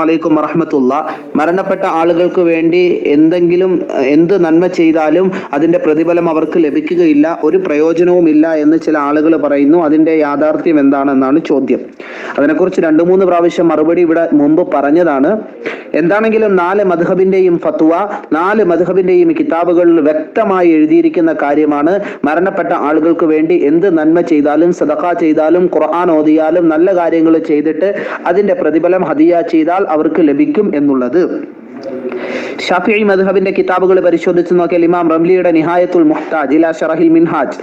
വലൈക്കും വറഹമത്തുള്ള. മരണപ്പെട്ട ആളുകൾക്ക് വേണ്ടി എന്തെങ്കിലും എന്ത് നന്മ ചെയ്താലും അതിന്റെ പ്രതിഫലം അവർക്ക് ലഭിക്കുകയില്ല ഒരു പ്രയോജനവും ഇല്ല എന്ന് ചില ആളുകൾ പറയുന്നു. അതിന്റെ യാഥാർത്ഥ്യം എന്താണെന്നാണ് ചോദ്യം. അതിനെക്കുറിച്ച് രണ്ടു മൂന്ന് പ്രാവശ്യം മറുപടി ഇവിടെ മുമ്പ് പറഞ്ഞതാണ്. എന്താണെങ്കിലും നാല് മധുഹബിന്റെയും ഫത്വ നാല് മധുഹബിന്റെയും കിതാബുകളിൽ വ്യക്തമായി എഴുതിയിരിക്കുന്ന കാര്യമാണ് മരണപ്പെട്ട ആളുകൾക്ക് വേണ്ടി എന്ത് നന്മ ചെയ്താലും സദഖ ചെയ്താലും ഖുർആൻ ഓതിയാലും നല്ല കാര്യങ്ങൾ ചെയ്തിട്ട് അതിന്റെ പ്രതിഫലം ഹദിയ ചെയ്താൽ അവർക്ക് ലഭിക്കും എന്നുള്ളത്. ഷാഫി മദ്ഹബിന്റെ കിതാബുകൾ പരിശോധിച്ച് നോക്കിയാൽ ഇമാം റംലിയുടെ നിഹായത്തുൽ മുഹ്താജ് ഇലാ ഷറഹിൽ മിൻഹാജ്.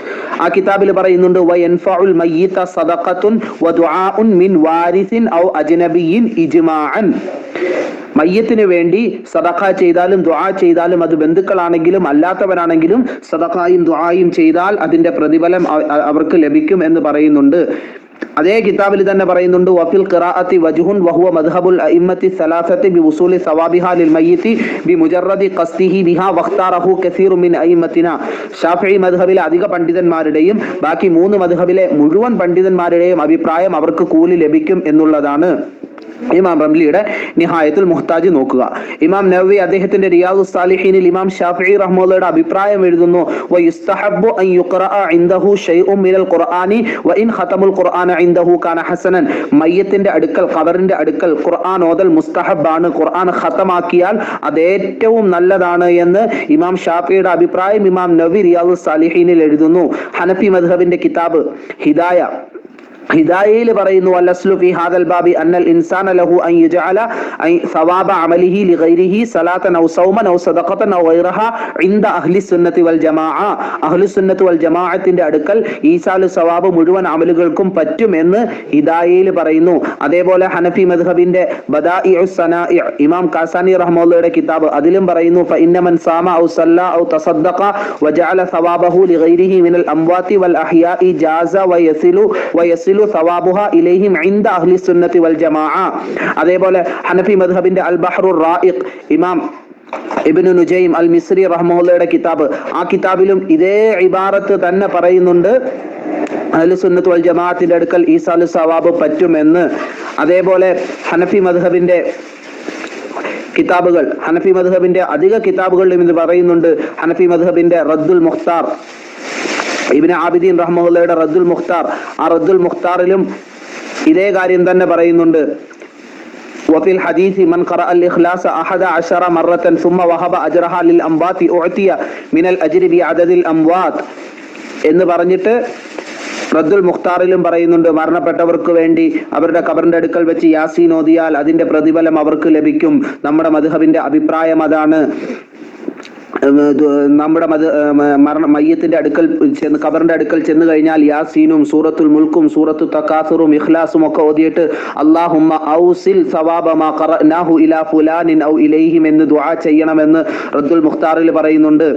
ആ കിതാബിൽ പറയുന്നുണ്ട് വയൻഫഉൽ മയ്യിത സദഖത്തുൻ വദുആഉൻ മിൻ വാരിസിൻ ഔ അജ്നബിയിൻ ഇജ്മാഅൻ. മയ്യത്തിന് വേണ്ടി സദഖ ചെയ്താലും ദുആ ചെയ്താലും അത് ബന്ധുക്കളാണെങ്കിലും അല്ലാത്തവരാണെങ്കിലും സദഖായും ദുആയും ചെയ്താൽ അതിന്റെ പ്രതിഫലം അവർക്ക് ലഭിക്കും എന്ന് പറയുന്നുണ്ട്. അതേ കിതാബിൽ തന്നെ പറയുന്നുണ്ട് വഫിൽ ഖിറാഅത്തി വജ്ഹുൻ വഹുവ മദ്ഹബുൽ അഇമ്മത്തി സലാസത്തി ബി ഉസൂലി സവാബിഹാ ലിൽ മയ്യിത്തി ബി മുജറദി ഖസ്തിഹി ബിഹാ വഖ്താറഹു കസീറു മിൻ അഇമ്മത്തിന. ഷാഫിഈ മദ്ഹബിലെ അധിക പണ്ഡിതന്മാരുടെയും ബാക്കി മൂന്ന് മദ്ഹബിലെ മുഴുവൻ പണ്ഡിതന്മാരുടെയും അഭിപ്രായം അവർക്ക് കൂലി ലഭിക്കും എന്നുള്ളതാണ്. ഇമാം റംലിയുടെ നിഹായത്തിൽ മുഹ്താജ് നോക്കുക. ഇമാം നവവി അദ്ദേഹത്തിന്റെ റിയാദു സാലിഹീനിൽ ഇമാം ഷാഫി റഹ്മുള്ളയുടെ അഭിപ്രായം എഴുതുന്നു മയ്യത്തിന്റെ അടുക്കൽ ഖബറിന്റെ അടുക്കൽ ഖുർആൻ ഓതൽ മുസ്തഹബാണ് ഖുർആൻ ഖതമാക്കിയാൽ അത് ഏറ്റവും നല്ലതാണ് എന്ന് ഇമാം ഷാഫിയുടെ അഭിപ്രായം ഇമാം നവി റിയാദു സാലിഹീനിൽ എഴുതുന്നു. ഹനഫി മദ്ഹബിന്റെ കിതാബ് ഹിദായ. ഹിദായയിൽ പറയുന്നു അല്ലസ്ലു ഫി ഹാദൽ ബാബി അന്നൽ ഇൻസാന ലഹു അൻ യജഅല സവാബ അമലിഹി ലിഗൈരിഹി സലാത്തൻ ഔ സൗമൻ ഔ സദഖത്തൻ ഔ ഗൈറഹ ഇൻദ അഹ്ലി സുന്നത്തി വൽ ജമാഅ. അഹ്ലു സുന്നത്ത് വൽ ജമാഅത്തിന്റെ അടുക്കൽ ഈസാലു സവാബ് മുഴുവൻ അമലുകൾക്കും പറ്റുമെന്ന് ഹിദായയിൽ പറയുന്നു. അതേപോലെ ഹനഫി മദ്ഹബിന്റെ ബദാഇഉ സനാഇ ഇമാം കാസാനി റഹ്മത്തുള്ളയുടെ കിതാബ് അതിലും പറയുന്നു ഫഇന്ന മൻ സാമ ഔ സല്ല ഔ തസദ്ദഖ വജഅല സവാബഹു ലിഗൈരിഹി മിനൽ അംവാതി വൽ അഹ്യാഇ ജാസ വയസിലു വയസിലു ഇലൈഹിം ഇൻദ അഹ്ലി സുന്നത്തി വൽ ജമാഅ. അതേപോലെ ഹനഫി മദ്ഹബിന്റെ അൽ ബഹ്റുർ റായിഖ് ഇമാം ഇബ്നു നുജൈം അൽ മിസ്രി റഹ്മുള്ളയുടെ കിതാബ്. ആ കിതാബിലും ഇതേ ഇബാറത്ത് തന്നെ പറയുന്നുണ്ട്. അഹ്ലു സുന്നത്ത് വൽ ജമാഅത്തിന്റെ അടുക്കൽ ഈസാലു സവാബ് പറ്റുമെന്ന്. അതേപോലെ ഹനഫി മദ്ഹബിന്റെ കിതാബുകൾ ഹനഫി മദ്ഹബിന്റെ അധിക കിതാബുകളിലും ഇത് പറയുന്നുണ്ട്. ഹനഫി മദ്ഹബിന്റെ റദ്ദുൽ മുഖ്താർ. ഇബിന് ആബിദീൻ റഹ്മുള്ളയുടെ റദ്ദുൽ മുഖ്താർ ആ റദ്ദുൽ മുഖ്താറിലും ഇതേ കാര്യം തന്നെ പറയുന്നുണ്ട് وفي الحديث من قرأ الإخلاص أحد عشر مرة ثم وهب أجرها للأموات أعطي من الأجر بعدد الأموات എന്ന് പറഞ്ഞിട്ട് റദ്ദുൽ മുഖ്താറിലും പറയുന്നുണ്ട് മരണപ്പെട്ടവർക്ക് വേണ്ടി അവരുടെ കബറിന്റെ അടുക്കൽ വെച്ച് യാസീൻ ഓതിയാൽ അതിന്റെ പ്രതിഫലം അവർക്ക് ലഭിക്കും നമ്മുടെ മധുഹബിന്റെ അഭിപ്രായം അതാണ് ഉം, ഇത് നമ്മുടെ മത മരണ മയ്യത്തിന്റെ അടുക്കൽ ചെന്ന് ഖബറിന്റെ അടുക്കൽ ചെന്ന് കഴിഞ്ഞാൽ യാസീനും സൂറത്തുൽ മുൽക്കും സൂറത്തു തക്കാസുറും ഇഖ്ലാസും ഒക്കെ ഓതിയിട്ട് അള്ളാഹുമ്മ ഔസിൽ ഖറനാഹു ഇലാ ഔ ഇലൈഹിം എന്ന് ദുആ ചെയ്യണമെന്ന് റദ്ദുൽ മുഖ്താറിൽ പറയുന്നുണ്ട്.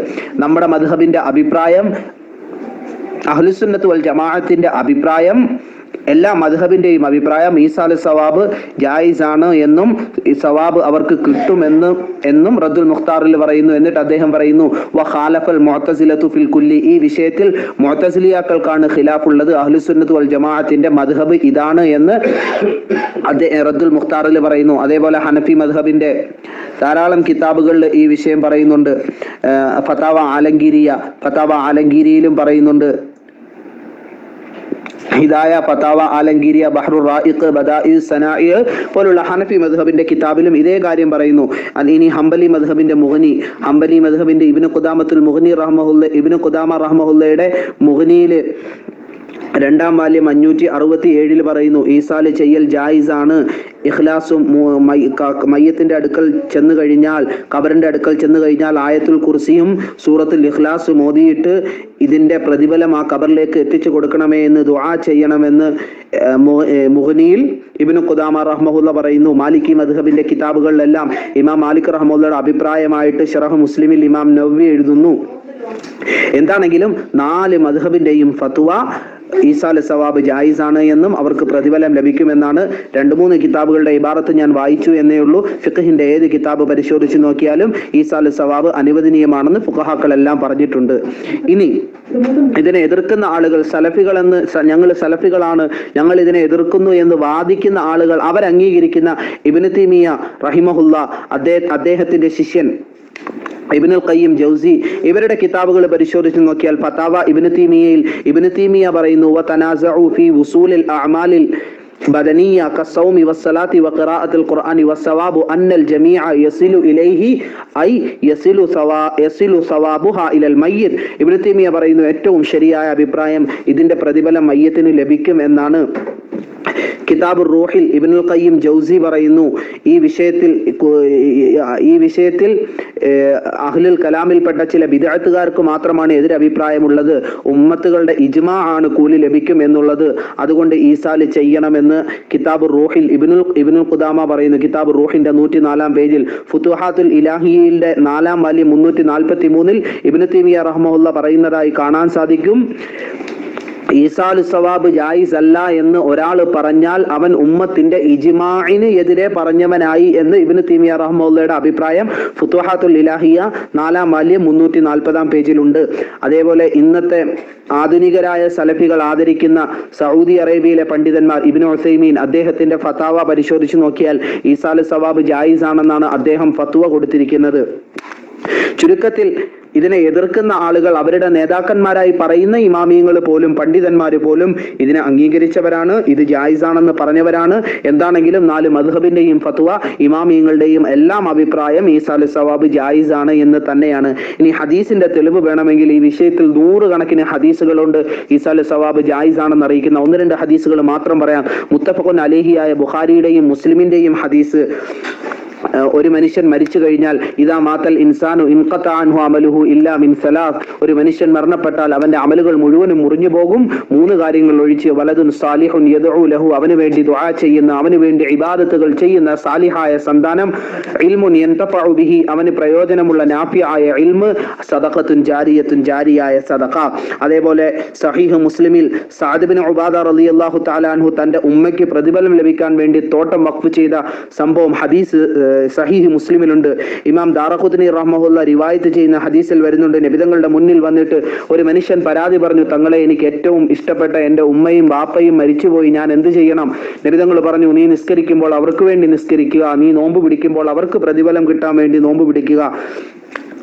നമ്മുടെ മദ്ഹബിന്റെ അഭിപ്രായം അഹ്ലുസുന്നത്ത് വൽ ജമാഅത്തിന്റെ അഭിപ്രായം എല്ലാ മദ്ഹബിന്റെയും അഭിപ്രായം ഈസാൽ സവാബ് ജായിസ് ആണ് എന്നും ഈ സവാബ് അവർക്ക് കിട്ടുമെന്ന് എന്നും റദ്ദുൽ മുഖ്താറിൽ പറയുന്നു. എന്നിട്ട് അദ്ദേഹം പറയുന്നു വ ഖാലഫൽ മുഅത്തസിലത്തു ഫിൽ കുല്ലി. ഈ വിഷയത്തിൽ മുഅത്തസിലിയാക്കൾക്കാണ് ഖിലാഫുള്ളത്. അഹ്ലുസുന്നത്ത് വൽ ജമാഅത്തിന്റെ മദ്ഹബ് ഇതാണ് എന്ന് റദ്ദുൽ മുഖ്താറിൽ പറയുന്നു. അതേപോലെ ഹനഫി മദ്ഹബിന്റെ ധാരാളം കിതാബുകളിൽ ഈ വിഷയം പറയുന്നുണ്ട്. ഫതാവ ആലങ്കീരിയ ഫതാവ ആലങ്കീരിയിലും പറയുന്നുണ്ട്. ഹിദായ പതാവ ആലങ്കീരിയ ബഹ്റു റായിഖ് ബദായി സനായി പോലുള്ള ഹനഫി മദ്ഹബിന്റെ കിതാബിലും ഇതേ കാര്യം പറയുന്നു. ഇനി ഹംബലി മദ്ഹബിന്റെ മുഹനി ഹംബലി മദ്ഹബിന്റെ ഇബ്നു ഖുദാമത്തുൽ മുഹനി റഹ്മഹുല്ല ഇബ്നു ഖുദാമ റഹ്മഹുല്ലയുടെ മുഹനിയിൽ രണ്ടാം വാല്യം അഞ്ഞൂറ്റി അറുപത്തി ഏഴിൽ പറയുന്നു ഈസാൽ ചെയ്യൽ ജായിസാണ്. ഇഖ്ലാസും മയ്യത്തിന്റെ അടുക്കൽ ചെന്ന് കഴിഞ്ഞാൽ കബറിന്റെ അടുക്കൽ ചെന്ന് കഴിഞ്ഞാൽ ആയത്തുൽ കുർസിയും സൂറത്തുൽ ഇഖ്ലാസും ഓതിയിട്ട് ഇതിന്റെ പ്രതിഫലം ആ കബറിലേക്ക് എത്തിച്ചു കൊടുക്കണമേ എന്ന് ദുആ ചെയ്യണമെന്ന് മുഹനിയിൽ ഇബിന് ഖുദാമ റഹ്മഹുല്ല പറയുന്നു. മാലിക്കി മദ്ഹബിന്റെ കിതാബുകളിലെല്ലാം ഇമാം മാലിക് റഹ്മുല്ലയുടെ അഭിപ്രായമായിട്ട് ഷറഹ് മുസ്ലിമിൽ ഇമാം നവ്വി എഴുതുന്നു. എന്താണെങ്കിലും നാല് മദ്ഹബിന്റെയും ഫത്വ ഈസാൽ സവാബ് ജായിസാണ് എന്നും അവർക്ക് പ്രതിഫലം ലഭിക്കുമെന്നാണ് രണ്ട് മൂന്ന് കിതാബുകളുടെ ഇബാറത്ത് ഞാൻ വായിച്ചു എന്നേ ഉള്ളൂ. ഫിഖഹിന്റെ ഏത് കിതാബ് പരിശോധിച്ച് നോക്കിയാലും ഈസാൽ സവാബ് അനുവദനീയമാണെന്ന് ഫുഖഹാക്കളെല്ലാം പറഞ്ഞിട്ടുണ്ട്. ഇനി ഇതിനെ എതിർക്കുന്ന ആളുകൾ സലഫികൾ എന്ന് ഞങ്ങൾ സലഫികളാണ് ഞങ്ങൾ ഇതിനെ എതിർക്കുന്നു എന്ന് വാദിക്കുന്ന ആളുകൾ അവരംഗീകരിക്കുന്ന ഇബിന് തീമിയ റഹിമഹുല്ല അദ്ദേഹ അദ്ദേഹത്തിന്റെ ശിഷ്യൻ ഇബിനുൽ ഖയ്യിം ജൗസി ഇവരുടെ കിതാബുകൾ പരിശോധിച്ച് നോക്കിയാൽ ഫതാവ ഇബ്നു തീമിയയിൽ ഇബ്നു തീമിയ പറയുന്നു വ തനാസഉ ഫീ വുസൂലിൽ അഅമാലിൽ بدنية كالصوم والصلاة وقراءة القرآن والثواب أن الجميع يصل إليه أي يصل ثوا يصل ثوابها إلى الميت ഇബ്നു തീമിയ പറയുന്നു ഏറ്റവും ശരിയായ അഭിപ്രായം ഇതിന്റെ പ്രതിഫലം മയ്യത്തിന് ലഭിക്കും എന്നാണ് കിതാബ് റൂഹിൽ ഇബിനുൽ ഖയ്യിം ജൗസി പറയുന്നു ഈ വിഷയത്തിൽ ഈ വിഷയത്തിൽ അഹ്ലുൽ കലാമിൽപ്പെട്ട ചില വിദഗ്ധകാർക്ക് മാത്രമാണ് എതിരഭിപ്രായമുള്ളത്. ഉമ്മത്തുകളുടെ ഇജ്മാ ആണ് കൂലി ലഭിക്കും എന്നുള്ളത്. അതുകൊണ്ട് ഈസാൽ ചെയ്യണമെന്ന് കിതാബ് റൂഹിൽ ഇബിനുൽ ഇബിനുൽ ഖുദാമ പറയുന്നു. കിതാബ് റൂഹിന്റെ നൂറ്റി നാലാം പേജിൽ ഫുത്തുഹാത്തുൽ ഇലാഹിയുടെ നാലാം വാല്യം മുന്നൂറ്റി നാൽപ്പത്തി മൂന്നിൽ ഇബിനു തീമിയ റഹ്മുല്ല പറയുന്നതായി കാണാൻ സാധിക്കും. ഈസാലു സവാബ് ജായിസ് അല്ല എന്ന് ഒരാൾ പറഞ്ഞാൽ അവൻ ഉമ്മത്തിന്റെ ഇജിമാന് എതിരെ പറഞ്ഞവനായി എന്ന് ഇബിന് തീമിയ റഹ്മുള്ളയുടെ അഭിപ്രായം ഫുത്തുഹാത്തുൽ ഇലാഹിയ നാലാം വാല്യം മുന്നൂറ്റി നാൽപ്പതാം പേജിലുണ്ട്. അതേപോലെ ഇന്നത്തെ ആധുനികരായ സലഫികൾ ആദരിക്കുന്ന സൗദി അറേബ്യയിലെ പണ്ഡിതന്മാർ ഇബ്നു ഉസൈമീൻ അദ്ദേഹത്തിന്റെ ഫത്താവ പരിശോധിച്ചു നോക്കിയാൽ ഈസാലു സവാബ് ജായിസ് ആണെന്നാണ് അദ്ദേഹം ഫത്വ കൊടുത്തിരിക്കുന്നത്. ചുരുക്കത്തിൽ ഇതിനെ എതിർക്കുന്ന ആളുകൾ അവരുടെ നേതാക്കന്മാരായി പറയുന്ന ഇമാമിയങ്ങൾ പോലും പണ്ഡിതന്മാർ പോലും ഇതിനെ അംഗീകരിച്ചവരാണ്. ഇത് ജായിസാണെന്ന് പറഞ്ഞവരാണ്. എന്താണെങ്കിലും നാല് മധുഹബിന്റെയും ഫത്വ ഇമാമിയങ്ങളുടെയും എല്ലാം അഭിപ്രായം ഈ സാലു സവാബ് ജായിസാണ് എന്ന് തന്നെയാണ്. ഇനി ഹദീസിന്റെ തെളിവ് വേണമെങ്കിൽ ഈ വിഷയത്തിൽ നൂറുകണക്കിന് ഹദീസുകളുണ്ട് ഈ സാലു സവാബ് ജായിസാണെന്ന് അറിയിക്കുന്ന ഒന്ന് രണ്ട് ഹദീസുകൾ മാത്രം പറയാം. മുത്തഫഖുൻ അലേഹിയായ ബുഖാരിയുടെയും മുസ്ലിമിന്റെയും ഹദീസ്. ഒരു മനുഷ്യൻ മരിച്ചു കഴിഞ്ഞാൽ ഇതാ മാത്തൽ ഇൻസാനു ഇൻഖത്താൻഹു അമലുഹു ഇല്ലാ മിൻ സലാസ്. ഒരു മനുഷ്യൻ മരണപ്പെട്ടാൽ അവന്റെ അമലുകൾ മുഴുവനും മുറിഞ്ഞു പോകും. മൂന്ന് കാര്യങ്ങൾ ഒഴിച്ച് വലതുൻ സാലിഹുൻ യദ്ഉ ലഹു അവന് വേണ്ടി ദുആ ചെയ്യുന്ന അവന് വേണ്ടി ഇബാദത്തുകൾ ചെയ്യുന്ന സാലിഹായ സന്താനം. ഇൽമുൻ യന്തഫഉ ബിഹി അവന് പ്രയോജനമുള്ള നാഫിയായ ഇൽമ് സദഖത്തുൻ ജാരിയത്തുൻ ജാരിയായ സദഖ. അതേപോലെ സഹീഹ് മുസ്ലിമിൽ സഅദ് ബിൻ ഉബാദ റളിയല്ലാഹു തആല അൻഹു തന്റെ ഉമ്മയ്ക്ക് പ്രതിഫലം ലഭിക്കാൻ വേണ്ടി തോട്ടം വഖഫ് ചെയ്ത സംഭവം ഹദീസ് സഹീഹ് മുസ്ലിമിലുണ്ട്. ഇമാം ദാറഖുദ്ദീൻ റഹ്മുല്ല റിവായത്ത് ചെയ്യുന്ന ഹദീസിൽ വരുന്നുണ്ട്. നബിതങ്ങളുടെ മുന്നിൽ വന്നിട്ട് ഒരു മനുഷ്യൻ പരാതി പറഞ്ഞു തങ്ങളെ എനിക്ക് ഏറ്റവും ഇഷ്ടപ്പെട്ട എന്റെ ഉമ്മയും ബാപ്പയും മരിച്ചുപോയി. ഞാൻ എന്ത് ചെയ്യണം? നബിതങ്ങൾ പറഞ്ഞു നീ നിസ്കരിക്കുമ്പോൾ അവർക്ക് വേണ്ടി നിസ്കരിക്കുക. നീ നോമ്പ് പിടിക്കുമ്പോൾ അവർക്ക് പ്രതിഫലം കിട്ടാൻ വേണ്ടി നോമ്പ് പിടിക്കുക.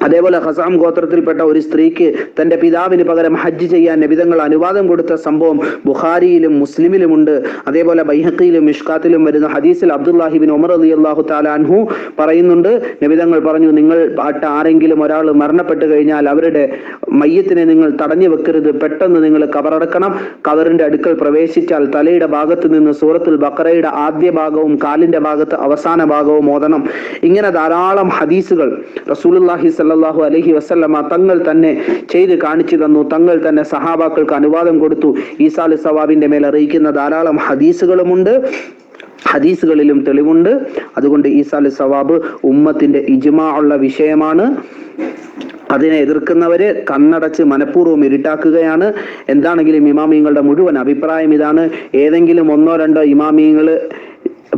അതേപോലെ ഹസാം ഗോത്രത്തിൽപ്പെട്ട ഒരു സ്ത്രീക്ക് തന്റെ പിതാവിന് പകരം ഹജ്ജ് ചെയ്യാൻ നബിതങ്ങൾ അനുവാദം കൊടുത്ത സംഭവം ബുഖാരിയിലും മുസ്ലിമിലുമുണ്ട്. അതേപോലെ ബൈഹക്കിയിലും മിഷ്കാത്തിലും വരുന്ന ഹദീസിൽ അബ്ദുല്ലാഹിബിൻ ഉമർ അലി അള്ളാഹു താലാൻഹു പറയുന്നുണ്ട്. നബിതങ്ങൾ പറഞ്ഞു നിങ്ങൾ പാട്ട് ആരെങ്കിലും ഒരാൾ മരണപ്പെട്ടു കഴിഞ്ഞാൽ അവരുടെ മയ്യത്തിനെ നിങ്ങൾ തടഞ്ഞു വെക്കരുത്. പെട്ടെന്ന് നിങ്ങൾ കവറടക്കണം കവറിന്റെ അടുക്കൽ പ്രവേശിച്ചാൽ തലയുടെ ഭാഗത്ത് നിന്ന് സൂറത്തുൽ ബക്കറയുടെ ആദ്യ ഭാഗവും കാലിന്റെ ഭാഗത്ത് അവസാന ഭാഗവും ഓതണം. ഇങ്ങനെ ധാരാളം ഹദീസുകൾ റസൂലുള്ളാഹി സല്ലല്ലാഹു അലഹി വസല്ലമ തങ്ങൾ തന്നെ ചെയ്ത് കാണിച്ചു തന്നു. തങ്ങൾ തന്നെ സഹാബാക്കൾക്ക് അനുവാദം കൊടുത്തു. ഈസാൽ സവാബിന്റെ മേൽ അറിയിക്കുന്ന ധാരാളം ഹദീസുകളുമുണ്ട്. ഹദീസുകളിലും തെളിവുണ്ട്. അതുകൊണ്ട് ഈസാൽ സവാബ് ഉമ്മത്തിന്റെ ഇജ്മാ ഉള്ള വിഷയമാണ്. അതിനെ എതിർക്കുന്നവരെ കണ്ണടച്ച് മനഃപൂർവം ഇരുട്ടാക്കുകയാണ്. എന്താണെങ്കിലും ഇമാമിയങ്ങളുടെ മുഴുവൻ അഭിപ്രായം ഇതാണ്. ഏതെങ്കിലും ഒന്നോ രണ്ടോ ഇമാമിയങ്ങൾ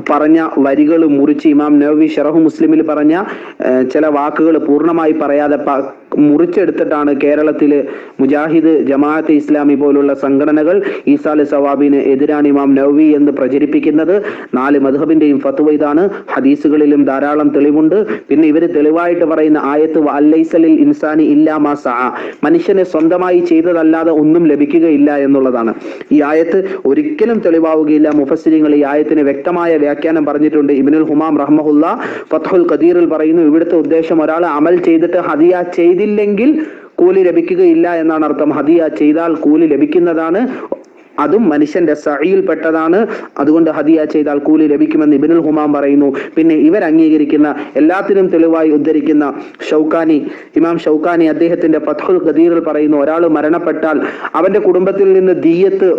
പറഞ്ഞ വരികൾ മുറിച്ച് ഇമാം നവവി ഷറഹു മുസ്ലിമിൽ പറഞ്ഞ ചില വാക്കുകൾ പൂർണമായി പറയാതെ മുറിച്ചെടുത്തിട്ടാണ് കേരളത്തിലെ മുജാഹിദ് ജമാഅത്ത് ഇസ്ലാമി പോലുള്ള സംഘടനകൾ ഈസാൽ സവാബിന് എതിരാണ് ഇമാം നവവി എന്ന് പ്രചരിപ്പിക്കുന്നത്. നാല് മധുഹബിന്റെയും ഫത്വ ഇതാണ്. ഹദീസുകളിലും ധാരാളം തെളിവുണ്ട്. പിന്നെ ഇവർ തെളിവായിട്ട് പറയുന്ന ആയത്ത് അല്ലൈസലിൽ ഇൻസാനി ഇല്ലാ മാ മനുഷ്യനെ സ്വന്തമായി ചെയ്തതല്ലാതെ ഒന്നും ലഭിക്കുകയില്ല എന്നുള്ളതാണ്. ഈ ആയത്ത് ഒരിക്കലും തെളിവാവുകയില്ല. മുഫസ്സിരിങ്ങൾ ഈ ആയത്തിന് വ്യക്തമായ വ്യാഖ്യാനം പറഞ്ഞിട്ടുണ്ട്. ഇബിനുൽ ഹുമാം റഹ്മുല്ല ഫത്ഹുൽ ഖദീറിൽ പറയുന്നു ഇവിടുത്തെ ഉദ്ദേശം ഒരാൾ അമൽ ചെയ്തിട്ട് ഹദിയ ചെയ്തില്ലെങ്കിൽ കൂലി ലഭിക്കുകയില്ല എന്നാണ് അർത്ഥം. ഹദിയ ചെയ്താൽ കൂലി ലഭിക്കുന്നതാണ്. അതും മനുഷ്യന്റെ സഹിയിൽപ്പെട്ടതാണ് അതുകൊണ്ട് ഹദിയ ചെയ്താൽ കൂലി ലഭിക്കുമെന്ന് ഇബിനുൽ ഹുമാം പറയുന്നു. പിന്നെ ഇവർ അംഗീകരിക്കുന്ന എല്ലാത്തിനും തെളിവായി ഉദ്ധരിക്കുന്ന ഷൗക്കാനി ഇമാം ഷൗക്കാനി അദ്ദേഹത്തിന്റെ ഫത്ഹുൽ ഖദീറിൽ പറയുന്നു ഒരാൾ മരണപ്പെട്ടാൽ അവന്റെ കുടുംബത്തിൽ നിന്ന് ദീയത്ത്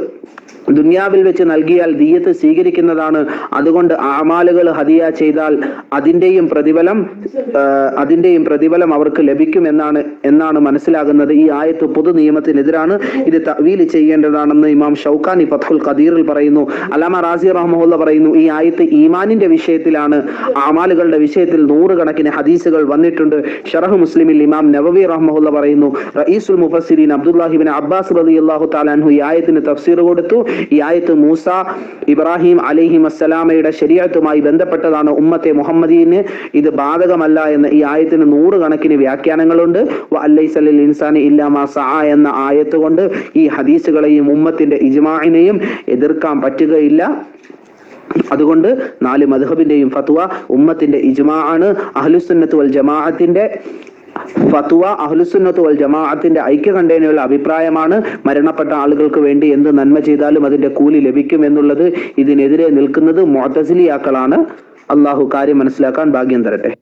ദുനിയാവിൽ വെച്ച് നൽകിയാൽ ദീയത്ത് സ്വീകരിക്കുന്നതാണ്. അതുകൊണ്ട് ആമാലുകൾ ഹദിയ ചെയ്താൽ അതിന്റെയും പ്രതിഫലം അതിന്റെയും പ്രതിഫലം അവർക്ക് ലഭിക്കും എന്നാണ് എന്നാണ് മനസ്സിലാകുന്നത്. ഈ ആയത്ത് പൊതു നിയമത്തിനെതിരാണ്. ഇത് തവീൽ ചെയ്യേണ്ടതാണെന്ന് ഇമാം ഷൗക്കാനി ഫത്ഹുൽ ഖദീറിൽ പറയുന്നു. അലാമ റാസി റഹ്മുല്ല പറയുന്നു ഈ ആയത്ത് ഈമാനിന്റെ വിഷയത്തിലാണ്. ആമാലുകളുടെ വിഷയത്തിൽ നൂറുകണക്കിന് ഹദീസുകൾ വന്നിട്ടുണ്ട്. ഷറഹ് മുസ്ലിമിൽ ഇമാം നവവി റഹ്മുല്ല പറയുന്നു റഈസുൽ മുഫസിരീൻ അബ്ദുല്ലാഹിബിൻ അബ്ബാസ് റലി അള്ളാഹു താലാൻഹു ഈ ആയത്തിന് തഫ്സീർ കൊടുത്തു. ഈ ആയത്ത് മൂസ ഇബ്രാഹിം അലൈഹി വസ്സലാമയുടെ ശരീരത്തുമായി ബന്ധപ്പെട്ടതാണ് ഉമ്മത്തെ മുഹമ്മദീന്. ഇത് ബാധകമല്ല എന്ന് ഈ ആയത്തിന് നൂറുകണക്കിന് വ്യാഖ്യാനങ്ങളുണ്ട്. അല്ലൈസലിൽ ഇൻസാനി ഇല്ലാമാ സഅ എന്ന ആയത്ത് കൊണ്ട് ഈ ഹദീസുകളെയും ഉമ്മത്തിന്റെ ഇജ്മാഇനെയും എതിർക്കാൻ പറ്റുകയില്ല. അതുകൊണ്ട് നാല് മധുഹബിന്റെയും ഫത്വ ഉമ്മത്തിന്റെ ഇജ്മാ ആണ്. അഹ്ലുസുന്നത്ത് വൽ ജമാഅത്തിന്റെ ഫത്വ അഹ്ലുസുന്നത്ത് വൽ ജമാഅത്തിന്റെ ഐക്യ കണ്ടേനയുള്ള അഭിപ്രായമാണ്. മരണപ്പെട്ട ആളുകൾക്ക് വേണ്ടി എന്ത് നന്മ ചെയ്താലും അതിന്റെ കൂലി ലഭിക്കും എന്നുള്ളത് ഇതിനെതിരെ നിൽക്കുന്നത് മോത്തസിലിയാക്കളാണ് അള്ളാഹു കാര്യം മനസ്സിലാക്കാൻ ഭാഗ്യം തരട്ടെ.